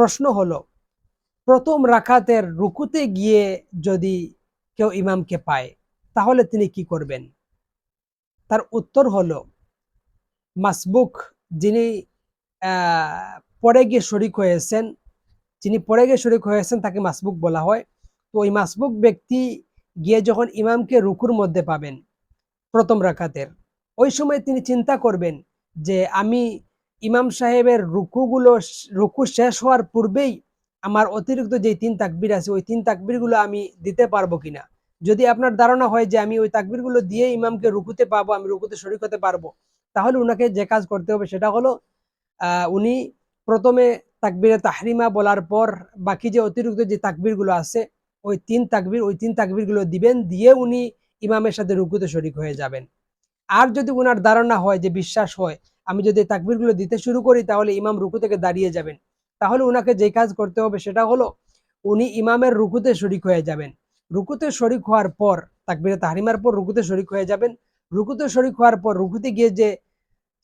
প্রশ্ন হলো, প্রথম রাখাতের রুকুতে গিয়ে যদি কেউ ইমামকে পায়, তাহলে তিনি কি করবেন? তার উত্তর হলো, মাসবুক যিনি পড়ে গিয়ে শরিক হয়েছেন, যিনি পড়ে গিয়ে শরিক হয়েছেন তাকে মাসবুক বলা হয়। তো ওই মাসবুক ব্যক্তি গিয়ে যখন ইমামকে রুকুর মধ্যে পাবেন প্রথম রাকাতের ওই সময় তিনি চিন্তা করবেন যে আমি ইমাম সাহেবের রুকুগুলো রুকু শেষ হওয়ার পূর্বেই আমার অতিরিক্ত যে তিন তাকবির আছে, ওই তিন তাকবিরগুলো আমি দিতে পারব কিনা? যদি আপনার ধারণা হয় যে আমি ওই তাকবিরগুলো দিয়ে ইমামকে রুকুতে পাবো, আমি রুকুতে শরিক হতে পারব, তাহলে উনাকে যে কাজ করতে হবে সেটা হলো উনি প্রথমে তাকবিরে তাহরিমা বলার পর বাকি যে অতিরিক্ত যে তাকবিরগুলো আছে, ওই তিন তাকবির, ওই তিন তাকবিরগুলো দিবেন, দিয়ে উনি ইমামের সাথে রুকুতে শরিক হয়ে যাবেন। আর যদি উনার ধারণা হয়, যে বিশ্বাস হয় আমি যদি তাকবিরগুলো দিতে শুরু করি, তাহলে ইমাম রুকু থেকে দাঁড়িয়ে যাবেন। তাহলে উনাকে যে কাজ করতে হবে সেটা হলো, উনি ইমামের রুকুতে শরিক হয়ে যাবেন। রুকুতে শরিক হওয়ার পর, তাকবিরে তাহরিমার পর রুকুতে শরিক হয়ে যাবেন। রুকুতে শরিক হওয়ার পর রুকুতে গিয়ে যে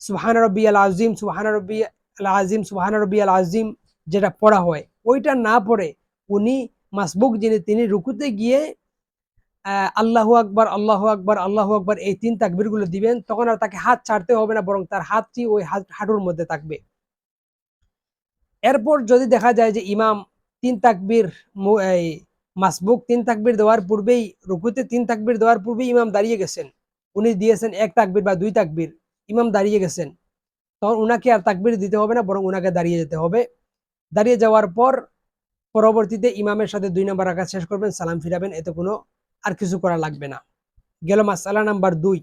সুহান রব্বি আল আজিম সুহান রব্বি আল আজিম সুহান রব্বি আল আজিম যেটা পড়া হয়, ওইটা না পড়ে উনি মাসবুক যিনি, তিনি রুকুতে গিয়ে আল্লাহু আকবার আল্লাহু আকবার আল্লাহু আকবার এই তিন তাকবিরগুলো দিবেন, তখন আর তাকে হাত ছাড়তে হবে না, বরং তার হাতটি ওই হাঁটুর মধ্যে থাকবে। এরপর যদি দেখা যায় যে ইমাম তিন তাকবির মাসবুক তিন তাকবির দেওয়ার পূর্বেই, রুকুতে তিন তাকবির দেওয়ার পূর্বেই ইমাম দাঁড়িয়ে গেছেন। উনি দিয়েছেন এক তাকবির বা দুই তাকবির, ইমাম দাঁড়িয়ে গেছেন। তখন উনাকে আর তাকবির দিতে হবে না, বরং উনাকে দাঁড়িয়ে যেতে হবে। দাঁড়িয়ে যাওয়ার পর পরবর্তীতে ইমামের সাথে দুই নম্বর রাখা শেষ করবেন, সালাম ফিরাবেন, এতে কোনো আর কিছু করা লাগবে না। গেল মাস মাসালা নাম্বার দুই।